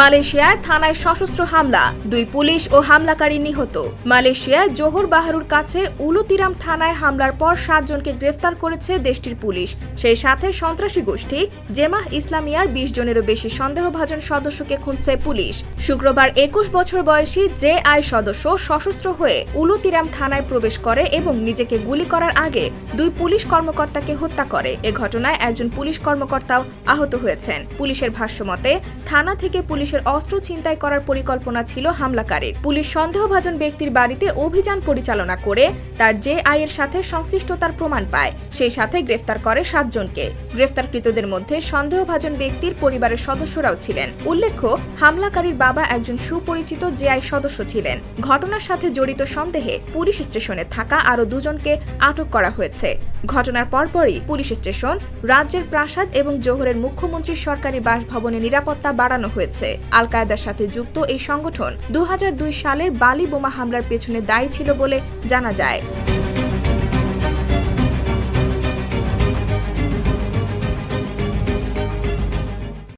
মালয়েশিয়ায় থানায় সশস্ত্র হামলা, দুই পুলিশ ও হামলাকারী নিহত। মালয়েশিয়ায় জোহর বাহারুর কাছে উলুতিরাম থানায় হামলার পর সাতজনকে গ্রেফতার করেছে দেশটির পুলিশ। সেই সাথে সন্ত্রাসী গোষ্ঠী জেমাহ ইসলামিয়ার বিশ জনেরও বেশি সন্দেহভাজন সদস্যকে খুঁজছে পুলিশ। শুক্রবার একুশ বছর বয়সী জে আই সদস্য সশস্ত্র হয়ে উলুতিরাম থানায় প্রবেশ করে এবং নিজেকে গুলি করার আগে দুই পুলিশ কর্মকর্তাকে হত্যা করে। এ ঘটনায় একজন পুলিশ কর্মকর্তাও আহত হয়েছেন। পুলিশের ভাষ্যমতে থানা থেকে পুলিশের অস্ত্র ছিনতাই করার পরিকল্পনা ছিল হামলাকারীর। পুলিশ সন্দেহভাজন ব্যক্তির বাড়িতে অভিযান পরিচালনা করে তার জে আইয়ের সাথে সংশ্লিষ্টতার প্রমাণ পায়। সেই সাথে গ্রেফতার করে সাতজনকে। গ্রেফতারকৃতদের মধ্যে সন্দেহভাজন ব্যক্তির পরিবারের সদস্যরাও ছিলেন। উল্লেখ্য, হামলাকারীর বাবা একজন সুপরিচিত জেআই সদস্য ছিলেন। ঘটনার সাথে জড়িত সন্দেহে পুলিশ স্টেশনে থাকা আরও দুজনকে আটক করা হয়েছে। ঘটনার পরপরই পুলিশ স্টেশন, রাজ্যের প্রাসাদ এবং জোহরের মুখ্যমন্ত্রীর সরকারি বাসভবনে নিরাপত্তা বাড়ানো হয়েছে। আল কায়দার সাথে যুক্ত এই সংগঠন দু হাজার দুই সালের বালি বোমা হামলার পেছনে দায়ী ছিল বলে জানা যায়।